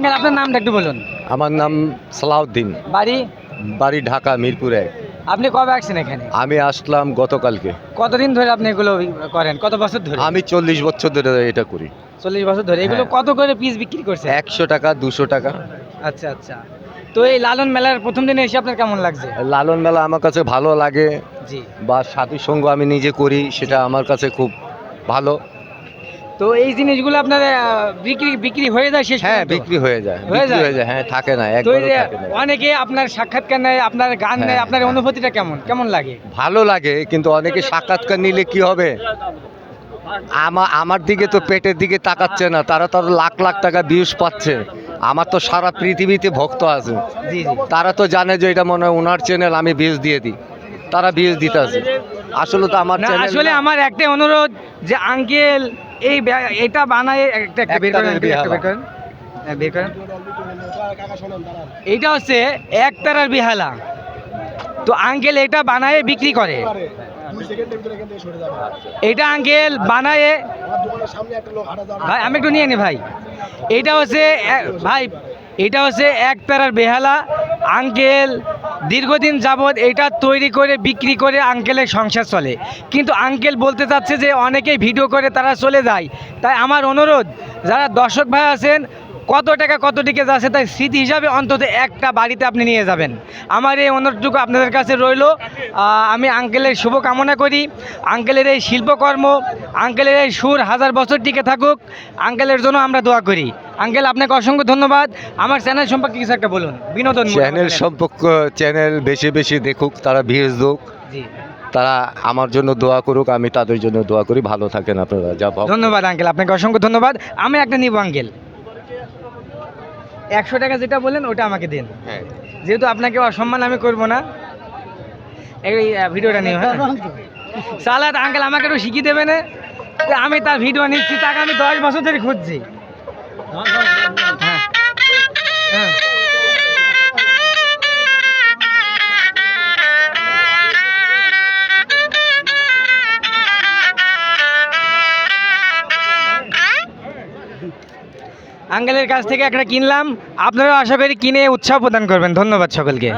Uncle আপনার নামটা একটু বলুন। আমার নাম সালাউদ্দিন। বাড়ি? বাড়ি ঢাকা মিরপুর এক। আপনি কবে আসছেন এখানে? আমি আসলাম গতকালকে। কতদিন ধরে আপনি এগুলো করেন? কত বছর ধরে? আমি চল্লিশ বছর ধরে এটা করি। চল্লিশ বছর ধরে। এগুলো হ্যাঁ। কত করে পিস বিক্রি করছে একশো টাকা দুশো টাকা। আচ্ছা আচ্ছা। তো এই লালন মেলার প্রথম দিনে এসে আপনার কেমন লাগছে? লালন মেলা আমার কাছে ভালো লাগে জি। বা সাথী সঙ্গ আমি নিজে করি সেটা আমার কাছে খুব ভালো। তো এই জিনিসগুলো আপনার বিক্রি বিক্রি হয়ে যায় শেষ হ্যাঁ বিক্রি হয়ে যায় হয়ে বিক্রি যায়? হয়ে যায় হ্যাঁ থাকে না অনেকে আপনার সাক্ষাৎকার নেয় আপনার গান নেয় হ্যাঁ, আপনার হ্যাঁ। অনুভূতিটা কেমন? কেমন লাগে? ভালো লাগে কিন্তু অনেকে সাক্ষাৎকার নিলে কি হবে? আমার আমার দিকে তো পেটের দিকে তাকাচ্ছে না তারা তো লাখ লাখ টাকা ভিউজ পাচ্ছে। আমার তো সারা পৃথিবীতে ভক্ত আছে। তারা তো জানে যে এটা মনে হয় ওনার চ্যানেল আমি ভিউজ দিয়ে দিই। তারা ভিউজ দিতে আছে আসলে তো আমার আসলে আমার একটাই অনুরোধ যে আঙ্কেল এই এটা বানায় একটা একটা বের করেন একটানের uncle, একটা বের করেন। হ্যাঁ, বের করেন। এইটা হচ্ছে একতারার বিহালা। তো আঙ্কেল এটা বানায় বিক্রি করে। এটা আঙ্কেল বানায় ভাই আমি একটু নিয়ে নি ভাই। এটা হচ্ছে ভাই এটা হচ্ছে একতারার বেহালা। আঙ্কেল, দীর্ঘদিন যাবৎ এটা তৈরি করে, বিক্রি করে আঙ্কেলের সংসার চলে। কিন্তু আঙ্কেল বলতে চাচ্ছে যে অনেকেই ভিডিও করে তারা চলে যায়। তাই আমার অনুরোধ, যারা দর্শক ভাই আছেন কত টাকা কত দিকে যাচ্ছে তাই স্মৃতি হিসাবে অন্তত একটা বাড়িতে আপনি নিয়ে যাবেন। আমার এই অনুরোধটুকু আপনাদের কাছে রইল। আমি আঙ্কেলের শুভ কামনা করি। আঙ্কেলের এই শিল্পকর্ম আঙ্কেলের এই সুর হাজার বছর টিকে থাকুক। আঙ্কেলের জন্য আমরা দোয়া করি। আঙ্কেল আপনাকে অসংখ্য ধন্যবাদ। আমার চ্যানেল সম্পর্কে কিছু একটা বলুন। বিনোদন চ্যানেল সম্পর্ক চ্যানেল বেশি বেশি দেখুক তারা ভিউজ দুক। জি। তারা আমার জন্য দোয়া করুক আমি তাদের জন্য দোয়া করি। ভালো থাকেন আপনারা যা ধন্যবাদ আঙ্কেল। আপনাকে অসংখ্য ধন্যবাদ। আমি একটা নিব আঙ্কেল। একশো টাকা যেটা বললেন ওটা আমাকে দিন। হ্যাঁ। যেহেতু আপনাকে অসম্মান আমি করব না। এই ভিডিওটা নিয়ে হ্যাঁ। সালাদ আঙ্কেল আমাকে একটু শিখিয়ে দেবে না আমি তার ভিডিও নিচ্ছি তাকে আমি দশ বছর ধরে খুঁজছি। হ্যাঁ। আঙ্কেলের কাছ থেকে একটা কিনলাম। আপনারাও আশা করি কিনে উৎসাহ প্রদান করবেন। ধন্যবাদ সকলকে।